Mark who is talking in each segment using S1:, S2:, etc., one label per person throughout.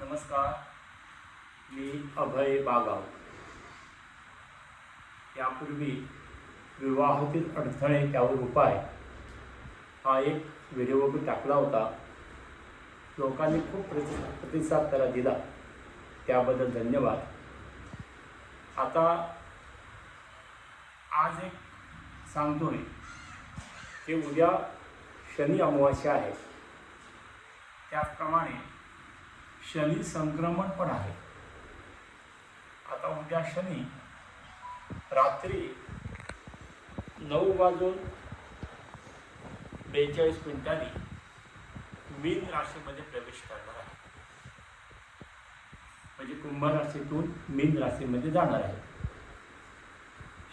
S1: नमस्कार मी अभय बागाव. यापूर्वी विवाहातील अडथळे त्यावर उपाय हा एक व्हिडिओ मी टाकला होता. लोकांनी खूप प्रति प्रतिसाद त्याला दिला. त्याबद्दल धन्यवाद. आता आज एक सांगतोय की उद्या शनी अमावास्या आहे. त्याचप्रमाणे शनी संक्रमण पण आहे. आता उद्या शनी रात्री नऊ वाजून बेचाळीस मिनिटांनी मीन राशीमध्ये प्रवेश करणार आहे. म्हणजे कुंभ राशीतून मीन राशीमध्ये जाणार आहे.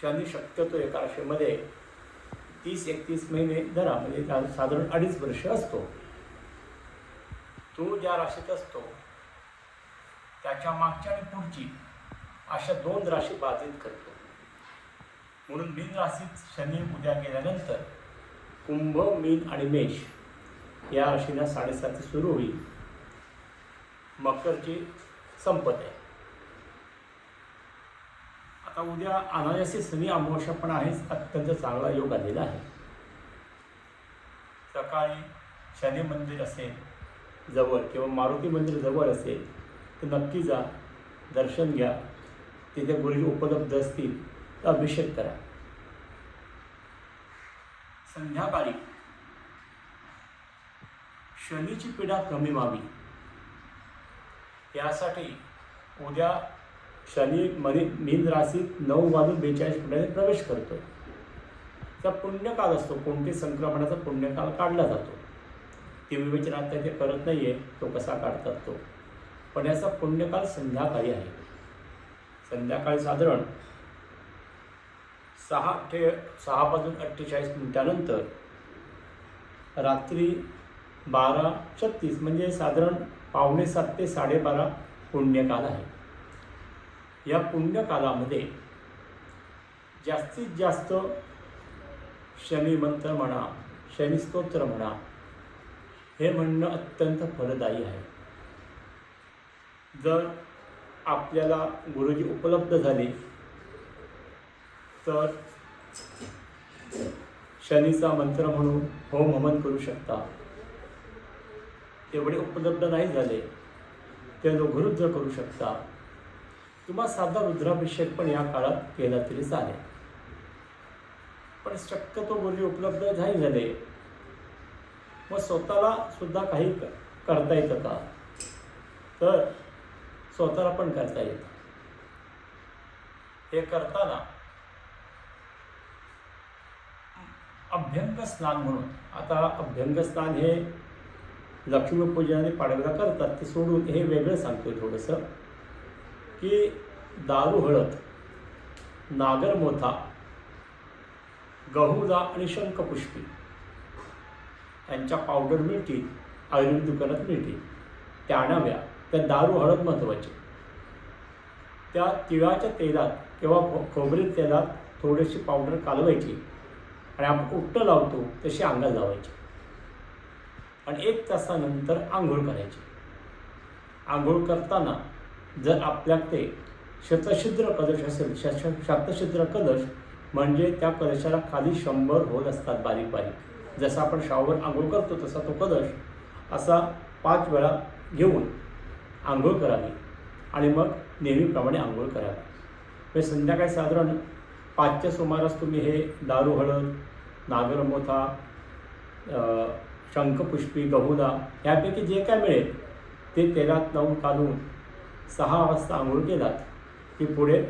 S1: शनी शक्यतो एका राशीमध्ये तीस एकतीस महिने धरा म्हणजे साधारण अडीच वर्ष असतो. तो ज्या राशीत असतो त्याच्या मागच्या आणि पुढची अशा दोन राशी बाधित करतो. म्हणून मीन राशीत शनी उद्या गेल्यानंतर कुंभ मीन आणि मेष या राशीला साडेसाती सुरू होईल. मकरची संपत आहे. आता उद्या अनायासी शनी अमावस्या पण आहेच अत्यंत चांगला योग आलेला आहे. सकाळी शनी मंदिर असेल जवळ किंवा मारुती मंदिर जवळ असेल तर नक्की जा दर्शन घ्या. तिथे गुरुजी उपलब्ध असतील तर अभिषेक करा. संध्याकाळी शनीची पीडा कमी व्हावी. यासाठी उद्या शनी मनी मीन राशीत नऊ वाजून बेचाळीस मिनिटाने प्रवेश करतो त्या पुण्यकाल असतो कोणते संक्रमणाचा पुण्यकाल काढला जातो. ते विवेचन आता ते करत नाही आहे तो कसा काढतात तो? पण याचा पुण्यकाल संध्याकाळी आहे. संध्याकाळी साधारण सहा ते सहा वाजून अठ्ठेचाळीस मिनिटानंतर रात्री बारा छत्तीस म्हणजे साधारण पावणे सात ते साडेबारा पुण्यकाल आहे. या पुण्यकालामध्ये जास्तीत जास्त शनी मंत्र म्हणा शनी स्तोत्र म्हणा हे म्हणणं अत्यंत फलदायी आहे. जर आपल्याला गुरुजी उपलब्ध झाले तर शनीचा मंत्र म्हणून होम हवन करू शकता. तेवढे उपलब्ध नाही झाले ते लघुरुद्र करू शकता. किंवा साधा रुद्राभिषेक पण या काळात केला तरी चालेल. पण शक्यतो गुरुजी उपलब्ध नाही झाले मग स्वतःला सुद्धा काही करता येतं का? तर स्वतःला पण करता येतं. हे करताना अभ्यंग स्नान म्हणून आता अभ्यंग स्नान हे लक्ष्मीपूजनाने पाडव्याला करतात ते सोडून हे वेगळं सांगतोय थोडंसं की दारू हळद नागरमोथा गहुदा आणि शंखपुष्पी. यांच्या पावडर मिळतील आयुर्वेद दुकानात मिळतील. त्या आणाव्या त्या दारू हळद महत्त्वाची त्या तिळाच्या तेलात किंवा खोबरे तेलात थोडीशी पावडर कालवायची. आणि आपण उट्ट लावतो तशी अंगाला लावायची. आणि एक तासानंतर आंघोळ करायची. आंघोळ करताना जर आपल्याकडे शतशिद्र कलश असेल शश शतशिद्र कलश म्हणजे त्या कलशाला खाली शंभर होल असतात बारीक बारीक जसा आपण शावर आंघोळ करतो तसा तो कलश असा पाच वेळा घेऊन आंघोळ करावी. आणि मग नेहमीप्रमाणे आंघोळ करावी. म्हणजे संध्याकाळी साधारण पाचच्या सुमारास तुम्ही हे दारू हळद नागरमोथा शंखपुष्पी गहुदा यापैकी जे काय मिळेल ते तेलात लावून काढून सहा वाजता आंघोळ केलात की पुढे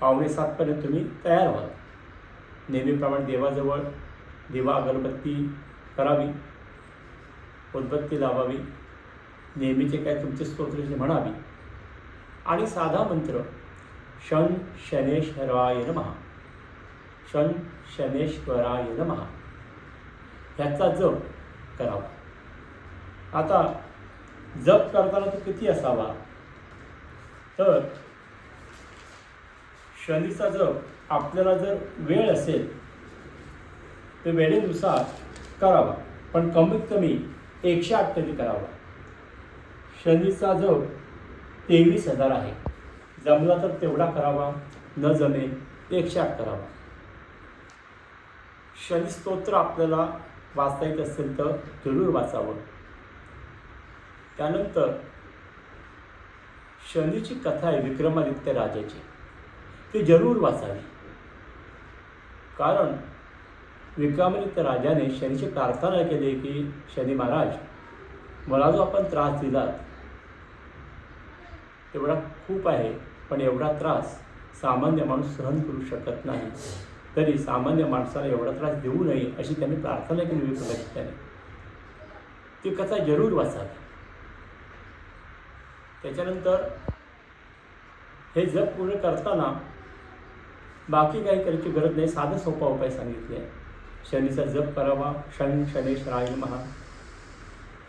S1: पावणे सातपर्यंत तुम्ही तयार व्हाल. नेहमीप्रमाणे देवाजवळ दिवा अगरबत्ती करावी. उदबत्ती लावावी. नेहमीचे काय तुमचे स्तोत्राचे म्हणावी. आणि साधा मंत्र शन शनेश्वराय नमः. शन शनेश्वराय नमः. ह्याचा जप करावा. आता जप करताना तो किती असावा? तर शनीचा जप आपल्याला जर वेळ असेल ते वेळेनुसार करावा. पण कमीत कमी एकशे आठ तरी करावा. शनीचा जप तेवीस हजार आहे. जमला तर तेवढा करावा न जमेल एकशे आठ करावा. शनी स्तोत्र आपल्याला वाचता येत असेल तर जरूर वाचावं. त्यानंतर शनीची कथा आहे विक्रमादित्य राजाची. ती जरूर वाचावी. कारण विक्रमादित्य राजाने शनीची प्रार्थना केली की शनी महाराज मला जो आपण त्रास दिला एवढा खूप आहे पण एवढा त्रास सामान्य माणूस सहन करू शकत नाही. तरी सामान्य माणसाला एवढा त्रास देऊ नये अशी त्यांनी प्रार्थना केली विक्रमादित्याने ती कथा जरूर वाचावी. त्याच्यानंतर हे जप पूर्ण करताना बाकी काही करायची गरज नाही साधं सोपा उपाय सांगितले. आहे शनीचा जप करावा. शन शनेश महा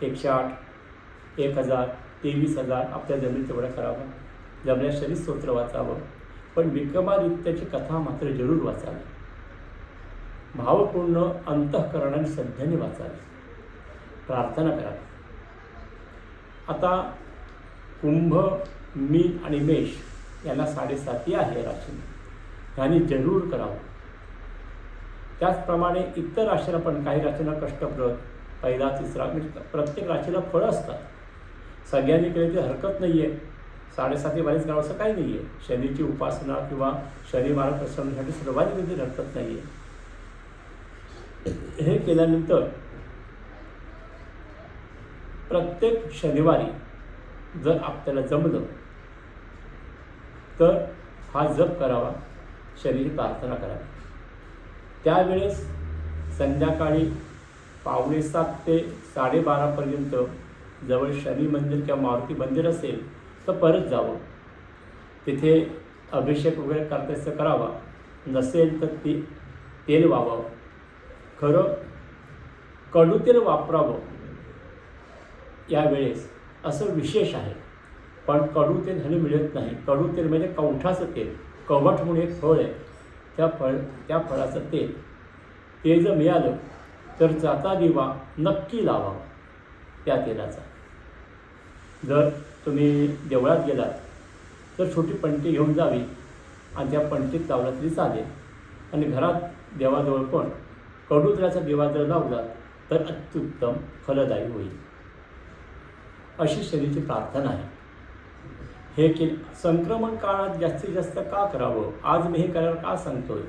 S1: एकशे आठ एक हजार तेवीस हजार आपल्या जमीन तेवढा करावा. जमल्यास शनी स्तोत्र वाचावं. पण विक्रमादित्याची कथा मात्र जरूर वाचावी. भावपूर्ण अंतःकरणाने सध्याने वाचावी. प्रार्थना करावी. आता कुंभ मीन आणि मेष यांना साडेसाती आहे राशी यांनी जरूर करावं. त्याचप्रमाणे इतर राशीला पण काही राशीला कष्टप्रद पहिला तिसरा म्हणजे प्रत्येक राशीला फळं असतात. सगळ्यांनी केली ती हरकत नाही आहे साडेसाती बारीच गाव असं काही नाही आहे शनीची उपासना किंवा शनी मार्ग प्रसन्नासाठी सर्वांनी केली हरकत नाही आहे हे केल्यानंतर प्रत्येक शनिवारी जर आपल्याला जमलं तर हा जप करावा. शरीर प्रार्थना करावी. त्यावेळेस संध्याकाळी पावणे सात ते साडेबारापर्यंत जवळ शनी मंदिर किंवा मारुती मंदिर असेल तर परत जावं. तिथे अभिषेक वगैरे करतायचं करावा. नसेल तर ती तेल वावावं. खरं कडू तेल वापरावं. यावेळेस असं विशेष आहे. पण कडू तेल हल्ली मिळत नाही. कडू तेल म्हणजे कवठाचं तेल. कवठ म्हणून एक फळ आहे. त्या फळ त्या फळाचं तेल. ते जर मिळालं तर जाता दिवा नक्की लावावा त्या तेलाचा. जर तुम्ही देवळात गेलात तर छोटी पणती घेऊन जावी आणि त्या पणतीत लावला तरी चालेल. आणि घरात देवाजवळ पण कडू दिवा जर लावला तर अत्युत्तम फलदायी होईल. अशी शरीराची प्रार्थना आहे. हे के संक्रमण काळात जास्तीत जास्त का करावं? आज मी हे करायला का सांगतोय?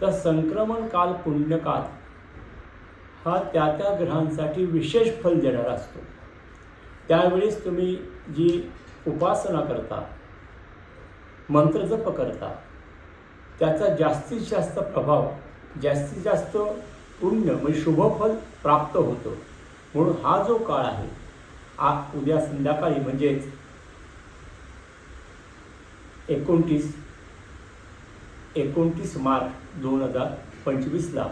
S1: तर संक्रमण काल पुण्यकाल. हा त्या त्या ग्रहांसाठी विशेष फल देणारा असतो. त्यावेळेस तुम्ही जी उपासना करता मंत्रजप करता त्याचा जास्तीत जास्त प्रभाव जास्तीत जास्त पुण्य म्हणजे शुभफल प्राप्त होतं. म्हणून हा जो काळ आहे आ उद्या संध्याकाळी म्हणजेच एकोणतीस एकोणतीस मार्च दोन हजार पंचवीसला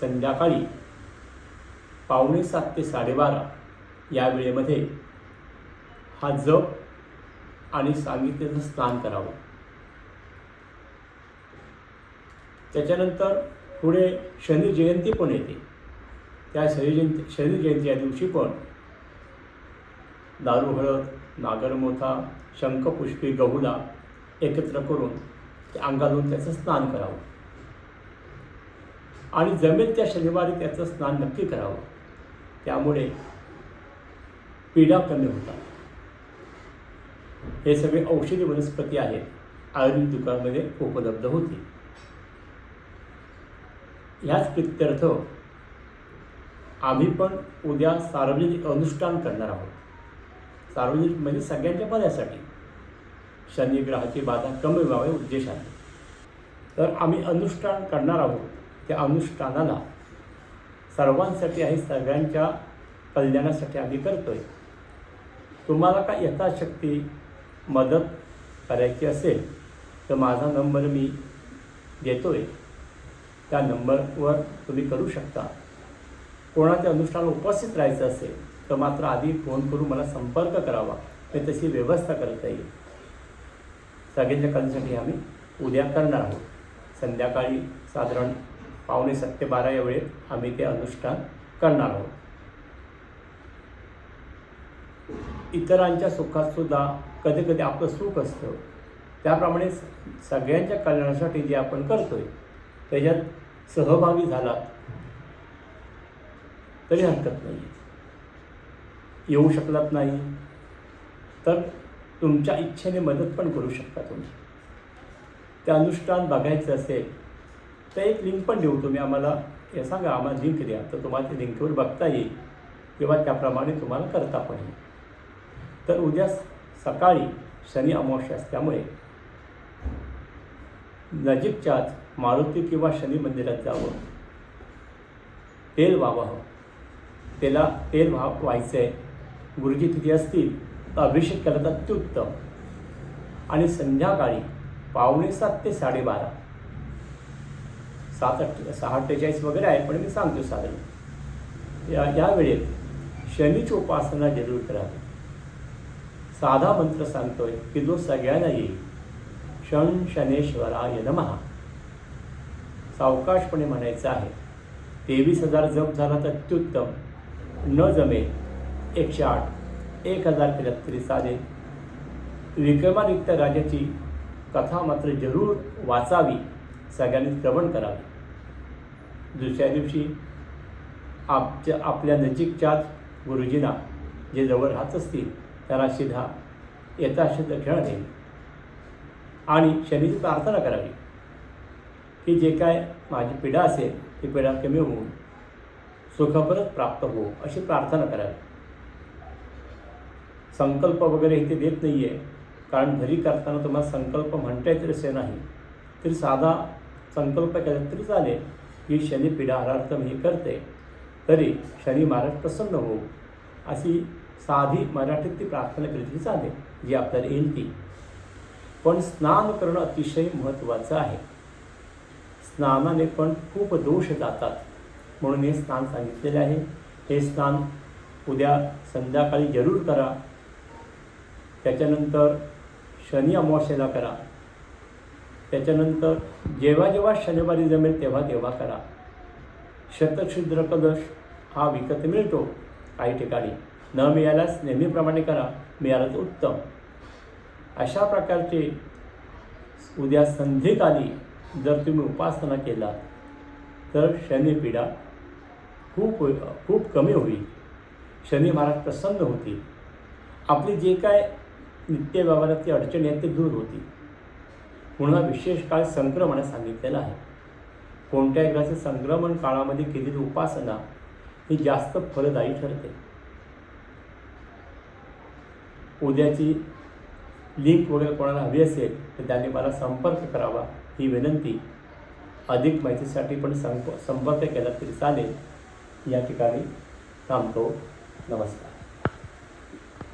S1: संध्याकाळी पावणे सात ते साडेबारा या वेळेमध्ये हा जप आणि सांगितलेलं स्नान करावं. त्याच्यानंतर पुढे शनी जयंती पण येते. त्या शनी जयंती शनी जयंती या दिवशी पण दारू हळद नागरमोथा शंखपुष्पी गहुला एकत्र करून ते अंगालून त्याचं स्नान करावं. आणि जमेल त्या शनिवारी त्याचं स्नान नक्की करावं. त्यामुळे पीडा कमी होतात. हे सगळे औषधी वनस्पती आहेत आयुर्वेद दुकानामध्ये उपलब्ध होते ह्याच प्रित्यर्थ आम्ही पण उद्या सार्वजनिक अनुष्ठान करणार आहोत. सार्वजनिक म्हणजे सगळ्यांच्या बऱ्यासाठी शनी ग्रहाची बाधा कमी व्हावी उद्देशाने. तर आम्ही अनुष्ठान करणार आहोत. त्या अनुष्ठानाला सर्वांसाठी आहे सगळ्यांच्या कल्याणासाठी आम्ही करतो आहे तुम्हाला काय यथाशक्ती मदत करायची असेल तर माझा नंबर मी देतो आहे त्या नंबरवर तुम्ही करू शकता. कोणाच्या अनुष्ठानाला उपस्थित राहायचं असेल तर मात्र आधी फोन करून मला संपर्क करावा. मी तशी व्यवस्था करता येईल सगळ्यांच्या कलसाठी आम्ही उद्या करणार आहोत. संध्याकाळी साधारण पावणे सात ते बारा या वेळेत आम्ही ते अनुष्ठान करणार आहोत. इतरांच्या सुखात सुद्धा कधी कधी आपलं सुख असतं. त्याप्रमाणे सगळ्यांच्या कल्याणासाठी जे आपण करतोय त्याच्यात सहभागी झालात तरी हरकत नाही येऊ शकलात नाही तर तुमच्या इच्छेने मदत पण करू शकता तुम्ही. ते अनुष्ठान बघायचं असेल तर एक लिंक पण देऊ तुम्ही आम्हाला. हे सांगा आम्हाला लिंक द्या. तर तुम्हाला ते लिंकवर बघता येईल किंवा त्याप्रमाणे तुम्हाला करता पण येईल. तर उद्या सकाळी शनी अमावस्या असल्यामुळे नजीकच्याच मारुती किंवा शनी मंदिरात जावं. तेल व्हावं तेला तेल व्हा व्हायचं आहे गुरुजी तिथे असतील तर अभिषेक केला तर अत्युत्तम आणि संध्याकाळी पावणे सात ते साडेबारा. सात अठ सहा अठ्ठेचाळीस वगैरे आहे पण मी सांगतो साधारण. या या वेळेत शनीची उपासना जरूर करावी. साधा मंत्र सांगतोय की जो सगळ्यांना येईल. क्षण शनेश्वराय नमहा सावकाशपणे म्हणायचं आहे तेवीस हजार जप झाला तर अत्युत्तम. न जमेल एकशे आठ एक हजार त्र्याहत्तर तरी विक्रमादित्य राजाची कथा मात्र जरूर वाचावी सगळ्यांनी श्रवण करावे. दुसऱ्या दिवशी आपच्या आपल्या नजीकच्याच गुरुजींना जे जवळ राहत असतील त्यांना शिधा यथाशिद्ध खेळ देईल. आणि शनीची प्रार्थना करावी. की जे काय माझी पिढा असेल ती पिढा कमी होऊन सुखपरत प्राप्त हो अशी प्रार्थना करावी. संकल्प वगैरे इथे देत नाही आहे कारण घरी करताना तुम्हाला संकल्प म्हणता येतील असे नाही. तरी साधा संकल्प केला तरी चालेल. की शनी पिढाहारार्थम हे करते. तरी शनी महाराज प्रसन्न हो अशी साधी मराठीत ती प्रार्थना केली तरी चालेल. जी आपल्याला येईल ती. पण स्नान करणं अतिशय महत्त्वाचं आहे. स्नानाने पण खूप दोष जातात. म्हणून हे स्नान सांगितलेले आहे. हे स्नान उद्या संध्याकाळी जरूर करा. त्याच्यानंतर शनी अमावस्येला करा. त्याच्यानंतर जेव्हा जेव्हा शनिवारी जमेल तेव्हा तेव्हा करा. शतक्षुद्र कलश हा विकत मिळतो काही ठिकाणी. न मिळाल्यास नेहमीप्रमाणे करा मिळालं तर उत्तम. अशा प्रकारचे उद्या संध्यकाली जर तुम्ही उपासना केला तर शनिपीडा खूप होई- खूप कमी होईल. शनी महाराज प्रसन्न होतील. आपली जे काय नित्य व्यवहारातली अडचणी आहेत ते दूर होती. पुन्हा विशेष काळ संक्रमण सांगितलेलं आहे. कोणत्याही ग्रहाचे संक्रमण काळामध्ये केलेली उपासना ही जास्त फलदायी ठरते. उद्याची लिंक वगैरे कोणाला हवी असेल तर त्यांनी मला संपर्क करावा ही विनंती. अधिक माहितीसाठी पण संप संपर्क केला तरी चालेल. या ठिकाणी थांबतो. नमस्कार.